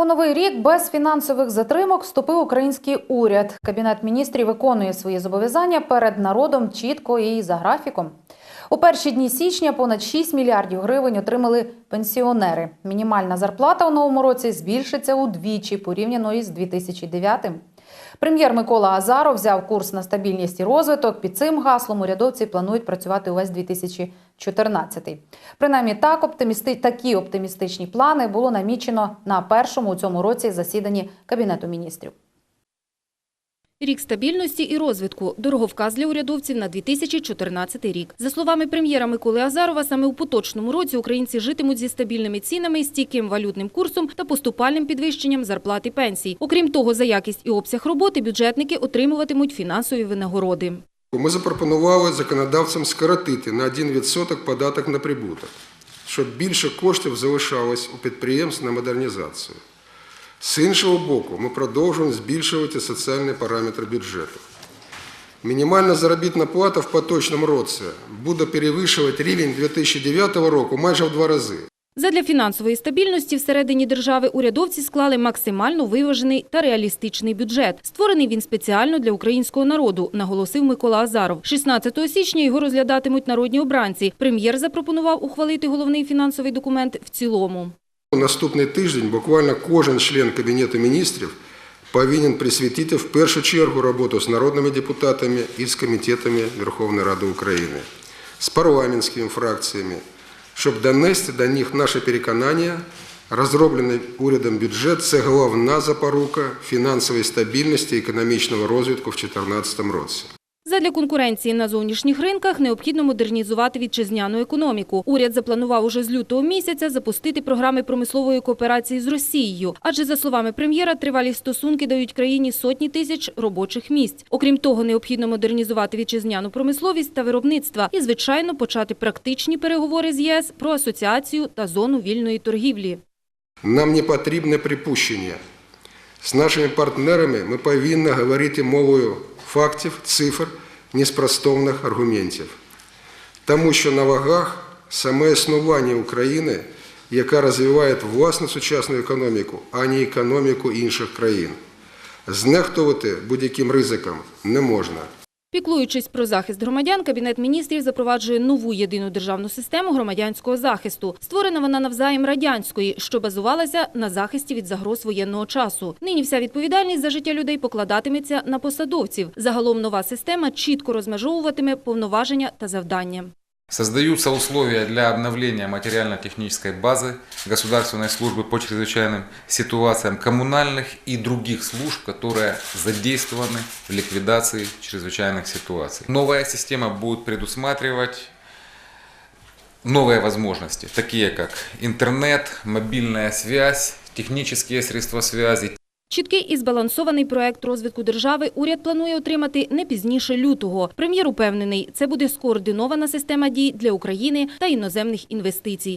У новий рік без фінансових затримок вступив український уряд. Кабінет міністрів виконує свої зобов'язання перед народом чітко і за графіком. У перші дні січня понад 6 мільярдів гривень отримали пенсіонери. Мінімальна зарплата у новому році збільшиться удвічі порівняно із 2009 Прем'єр Микола Азаров взяв курс на стабільність і розвиток. Під цим гаслом урядовці планують працювати увесь 2014. Принаймні так оптимісти... такі оптимістичні плани було намічено на першому у цьому році засіданні Кабінету міністрів. Рік стабільності і розвитку – дороговказ для урядовців на 2014 рік. За словами прем'єра Миколи Азарова, саме у поточному році українці житимуть зі стабільними цінами, стійким валютним курсом та поступальним підвищенням зарплат і пенсій. Окрім того, за якість і обсяг роботи бюджетники отримуватимуть фінансові винагороди. Ми запропонували законодавцям скоротити на 1% податок на прибуток, щоб більше коштів залишалось у підприємств на модернізацію. З іншого боку, ми продовжуємо збільшувати соціальні параметри бюджету. Мінімальна заробітна плата в поточному році буде перевищувати рівень 2009 року майже в два рази. Задля фінансової стабільності всередині держави урядовці склали максимально виважений та реалістичний бюджет. Створений він спеціально для українського народу, наголосив Микола Азаров. 16 січня його розглядатимуть народні обранці. Прем'єр запропонував ухвалити головний фінансовий документ в цілому. Наступний тиждень буквально кожен член Кабінету міністрів повинен присвятити в першу чергу роботу з народними депутатами і з комітетами Верховної Ради України, з парламентськими фракціями, щоб донести до них наше переконання, розроблений урядом бюджет – це головна запорука фінансової стабільності і економічного розвитку в 2014 році. Задля конкуренції на зовнішніх ринках необхідно модернізувати вітчизняну економіку. Уряд запланував уже з лютого місяця запустити програми промислової кооперації з Росією. Адже, за словами прем'єра, тривалі стосунки дають країні сотні тисяч робочих місць. Окрім того, необхідно модернізувати вітчизняну промисловість та виробництва і, звичайно, почати практичні переговори з ЄС про асоціацію та зону вільної торгівлі. Нам не потрібне припущення. З нашими партнерами ми повинні говорити мовою фактів, цифр, неспростовних аргументів. Тому що на вагах саме існування України, яка розвиває власну сучасну економіку, а не економіку інших країн. Знехтувати будь-яким ризиком не можна. Піклуючись про захист громадян, Кабінет міністрів запроваджує нову єдину державну систему громадянського захисту. Створена вона навзаєм радянської, що базувалася на захисті від загроз воєнного часу. Нині вся відповідальність за життя людей покладатиметься на посадовців. Загалом нова система чітко розмежовуватиме повноваження та завдання. Создаются условия для обновления материально-технической базы государственной службы по чрезвычайным ситуациям коммунальных и других служб, которые задействованы в ликвидации чрезвычайных ситуаций. Новая система будет предусматривать новые возможности, такие как интернет, мобильная связь, технические средства связи, Чіткий і збалансований проект розвитку держави уряд планує отримати не пізніше лютого. Прем'єр упевнений, це буде скоординована система дій для України та іноземних інвестицій.